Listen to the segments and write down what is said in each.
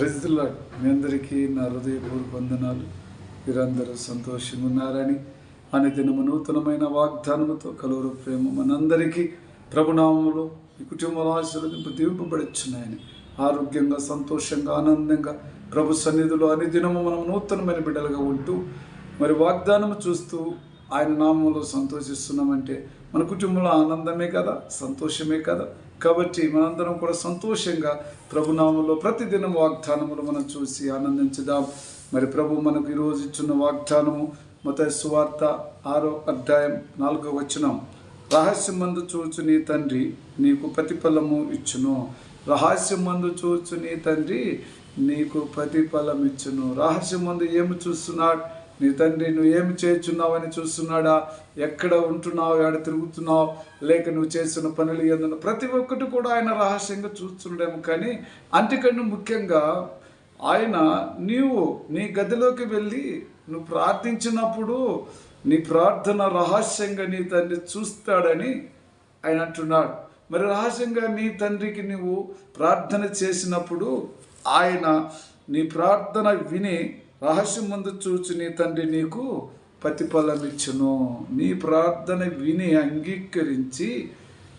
ప్రజల మీ అందరికీ నా హృదయపూర్వక వందనాలు. మీరందరూ సంతోషంగా ఉన్నారని అనే దినము నూతనమైన వాగ్దానముతో కలువురు ప్రేమ మనందరికీ. ప్రభునామములు ఈ కుటుంబంలో ఆశీర్వదింపు దీవింపబడుచున్నాయని ఆరోగ్యంగా సంతోషంగా ఆనందంగా ప్రభు సన్నిధిలో అన్ని దినము మనం నూతనమైన బిడ్డలుగా ఉంటూ మరి వాగ్దానము చూస్తూ ఆయన నామంలో సంతోషిస్తున్నామంటే మన కుటుంబంలో ఆనందమే కదా సంతోషమే కదా. కాబట్టి మనందరం కూడా సంతోషంగా ప్రభునామంలో ప్రతిదినం వాగ్దానములు మనం చూసి ఆనందించుదాం. మరి ప్రభు మనకు ఈరోజు ఇచ్చిన వాగ్దానము మత సువార్త ఆరో అధ్యాయం నాలుగో వచనం. రహస్యమందు చూచు నీ తండ్రి నీకు ప్రతిఫలము ఇచ్చును. రహస్యమందు చూచు నీ తండ్రి నీకు ప్రతిఫలం ఇచ్చును రహస్యమందు ఏమి చూస్తున్నాడు? నీ తండ్రి నువ్వు ఏమి చేస్తున్నావని చూస్తున్నాడా? ఎక్కడ ఉంటున్నావు? ఎక్కడ తిరుగుతున్నావు? లేక నువ్వు చేస్తున్న పనులు ఎందున? ప్రతి ఒక్కటి కూడా ఆయన రహస్యంగా చూస్తుండేమో కానీ అంతకంటే ముఖ్యంగా ఆయన నీవు నీ గదిలోకి వెళ్ళి నువ్వు ప్రార్థించినప్పుడు నీ ప్రార్థన రహస్యంగా నీ తండ్రి చూస్తాడని ఆయన అంటున్నాడు. మరి రహస్యంగా నీ తండ్రికి నువ్వు ప్రార్థన చేసినప్పుడు ఆయన నీ ప్రార్థన విని రహస్యం ముందు చూచి నీ తండ్రి నీకు ప్రతిఫలం ఇచ్చును నీ ప్రార్థన విని అంగీకరించి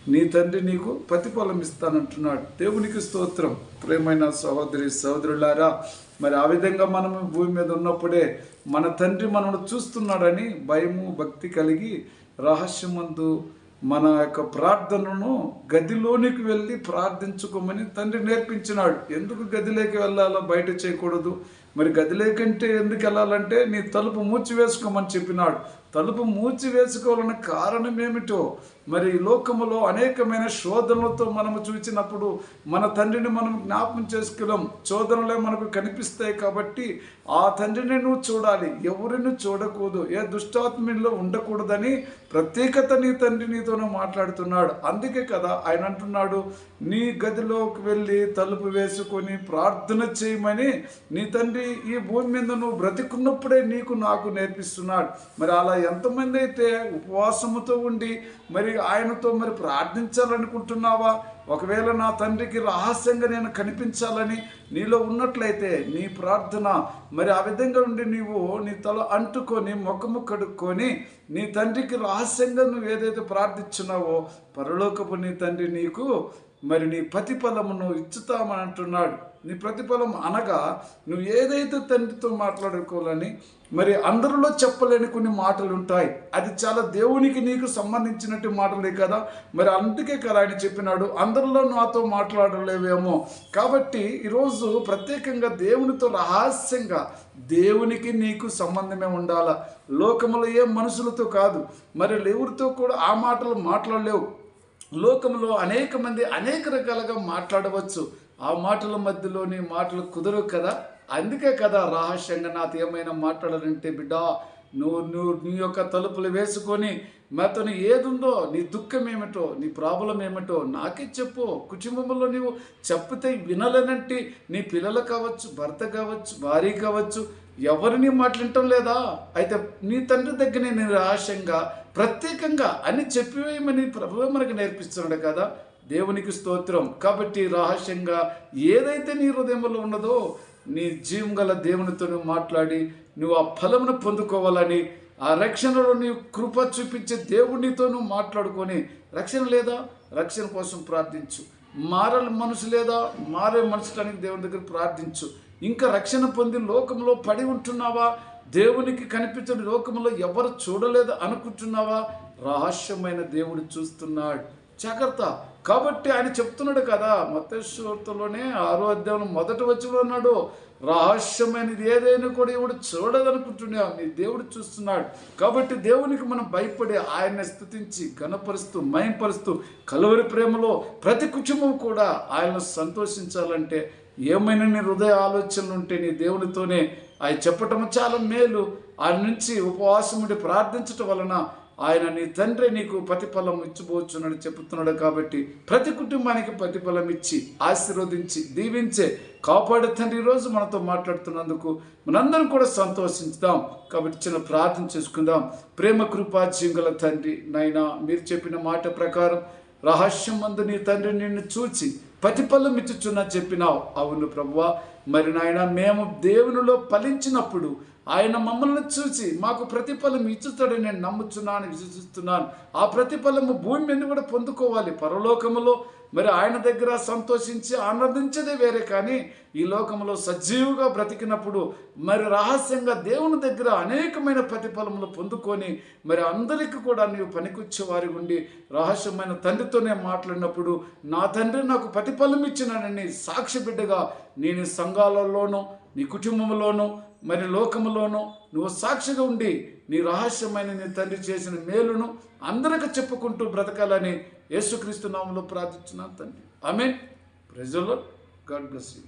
నీ తండ్రి నీకు ప్రతిఫలం ఇస్తానంటున్నాడు దేవునికి స్తోత్రం. ప్రేమైన సహోదరి సహోదరులారా మరి ఆ విధంగా మనం భూమి మీద ఉన్నప్పుడే మన తండ్రి మనను చూస్తున్నాడని భయము భక్తి కలిగి రహస్యమందు మన యొక్క ప్రార్థనను గదిలోనికి వెళ్ళి ప్రార్థించుకోమని తండ్రి నేర్పించినాడు. ఎందుకు గదిలోకి వెళ్ళాలో బయట చేయకూడదు? మరి గదిలోకంటే ఎందుకు వెళ్ళాలంటే నీ తలుపు మూచి వేసుకోమని చెప్పినాడు. తలుపు మూచి వేసుకోవాలన్న కారణం ఏమిటో? మరి ఈ లోకములో అనేకమైన శోధనలతో మనము చూసినప్పుడు మన తండ్రిని మనం జ్ఞాపం చేసుకున్నాం. శోధనలే మనకు కనిపిస్తాయి కాబట్టి ఆ తండ్రిని నువ్వు చూడాలి. ఎవరిని చూడకూడదు. ఏ దుష్టాత్మలో ఉండకూడదని ప్రత్యేకత నీ తండ్రి నీతోనే మాట్లాడుతున్నాడు. అందుకే కదా ఆయన అంటున్నాడు నీ గదిలోకి వెళ్ళి తలుపు వేసుకొని ప్రార్థన చేయమని నీ తండ్రి ఈ భూమి మీద నువ్వు బ్రతికున్నప్పుడే నీకు నాకు నేర్పిస్తున్నాడు. మరి అలా ఎంతమంది అయితే ఉపవాసముతో ఉండి మరి ఆయనతో మరి ప్రార్థించాలనుకుంటున్నావా? ఒకవేళ నా తండ్రికి రహస్యంగా నేను కనిపించాలని నీలో ఉన్నట్లయితే నీ ప్రార్థన మరి ఆ విధంగా ఉండి నీవు నీ తల అంటుకొని ముఖము కడుక్కొని నీ తండ్రికి రహస్యంగా నువ్వు ఏదైతే ప్రార్థించున్నావో పరలోకపు నీ తండ్రి నీకు మరి నీ ప్రతిఫలమును ఇచ్చుతామని అంటున్నాడు. నీ ప్రతిఫలం అనగా నువ్వు ఏదైతే తండ్రితో మాట్లాడుకోవాలని మరి అందరిలో చెప్పలేని కొన్ని మాటలు ఉంటాయి. అది చాలా దేవునికి నీకు సంబంధించినట్టు మాటలే కదా. మరి అందుకే కదా ఆయన చెప్పినాడు అందరిలో నాతో మాట్లాడలేవేమో. కాబట్టి ఈరోజు ప్రత్యేకంగా దేవునితో రహస్యంగా దేవునికి నీకు సంబంధమే ఉండాలా? లోకములో ఏ మనుషులతో కాదు. మరి ఎవరితో కూడా ఆ మాటలు మాట్లాడలేవు. లోకంలో అనేక మంది అనేక రకాలుగా మాట్లాడవచ్చు. ఆ మాటల మధ్యలోని మాటలు కుదరవు కదా? అందుకే కదా రహస్యంగా నాతో ఏమైనా మాట్లాడాలంటే బిడ్డ నువ్వు నువ్వు నీ యొక్క తలుపులు వేసుకొని మాతోని ఏదుందో నీ దుఃఖం ఏమిటో నీ ప్రాబ్లం ఏమిటో నాకే చెప్పు. కుటుంబంలో నీవు చెప్పితే వినలేనంటే నీ పిల్లలు కావచ్చు భర్త కావచ్చు భార్య కావచ్చు ఎవరిని మాట్లాడటం లేదా? అయితే నీ తండ్రి దగ్గర నేను రహస్యంగా ప్రత్యేకంగా అని చెప్పివేయమని ప్రభువే మనకు నేర్పిస్తున్నాడు కదా? దేవునికి స్తోత్రం. కాబట్టి రహస్యంగా ఏదైతే నీ హృదయంలో ఉన్నదో నీ జీవం గల దేవునితో మాట్లాడి నువ్వు ఆ ఫలమును పొందుకోవాలని ఆ రక్షణలో నీ కృప చూపించే దేవునితో నువ్వు మాట్లాడుకొని రక్షణ లేదా? రక్షణ కోసం ప్రార్థించు. మారల మనసు లేదా? మారే మనసు దేవుని దగ్గర ప్రార్థించు. ఇంకా రక్షణ పొంది లోకంలో పడి ఉంటున్నావా? దేవునికి కనిపించని లోకంలో ఎవరు చూడలేదు అనుకుంటున్నావా? రహస్యమైన దేవుడు చూస్తున్నాడు. జాగ్రత్త. కాబట్టి ఆయన చెప్తున్నాడు కదా మతేశ్వర్తలోనే ఆరో అధ్యాయం మొదటి వచ్చి ఉన్నాడు రహస్యమైనది ఏదైనా కూడా ఇవిడు చూడదనుకుంటున్నా నీ దేవుడు చూస్తున్నాడు. కాబట్టి దేవునికి మనం భయపడి ఆయన్ని స్థుతించి ఘనపరుస్తూ మయంపరుస్తూ కలువరి ప్రేమలో ప్రతి కుటుంబం కూడా ఆయనను సంతోషించాలంటే ఏమైనా నీ హృదయ ఆలోచనలు ఉంటే నీ దేవునితోనే ఆయన చెప్పటం చాలా మేలు. ఆయన నుంచి ఉపవాసముడి ప్రార్థించటం వలన ఆయన నీ తండ్రి నీకు ప్రతిఫలం ఇచ్చిపోవచ్చునని చెప్తున్నాడు కాబట్టి ప్రతి కుటుంబానికి ప్రతిఫలం ఇచ్చి ఆశీర్వదించి దీవించే కాపాడే తండ్రి ఈరోజు మనతో మాట్లాడుతున్నందుకు మనందరం కూడా సంతోషించుదాం. కాబట్టి చిన్న ప్రార్థన చేసుకుందాం. ప్రేమ కృపా జింగల తండ్రి నైనా మీరు చెప్పిన మాట ప్రకారం రహస్యం మందు నీ తండ్రి నిన్ను చూచి ప్రతిఫలం ఇచ్చుచున్నా చెప్పినావు. అవును ప్రభువా. మరి నాయన మేము దేవునిలో ఫలించినప్పుడు ఆయన మమ్మల్ని చూసి మాకు ప్రతిఫలం ఇచ్చుతాడని నేను నమ్ముచున్నాను విశ్వసిస్తున్నాను. ఆ ప్రతిఫలము భూమి మీద కూడా పొందుకోవాలి. పరలోకములో మరి ఆయన దగ్గర సంతోషించి ఆనందించేదే వేరే కానీ ఈ లోకంలో సజీవుగా బ్రతికినప్పుడు మరి రహస్యంగా దేవుని దగ్గర అనేకమైన ప్రతిఫలములు పొందుకొని మరి అందరికీ కూడా నీవు పనికొచ్చే వారి ఉండి రహస్యమైన తండ్రితోనే మాట్లాడినప్పుడు నా తండ్రి నాకు ప్రతిఫలం ఇచ్చినానని సాక్షి బిడ్డగా నేను సంఘాలలోనూ నీ కుటుంబంలోనూ మరి లోకములోనూ నువ్వు సాక్షిగా ఉండి నీ రహస్యమైన నీ తండ్రి చేసిన మేలును అందరికి చెప్పుకుంటూ బ్రతకాలని యేసుక్రీస్తు నామంలో ప్రార్థించున్నాను తండ్రి. ఆమె ప్రజల్లో గాడ్ బ్లెస్ యూ.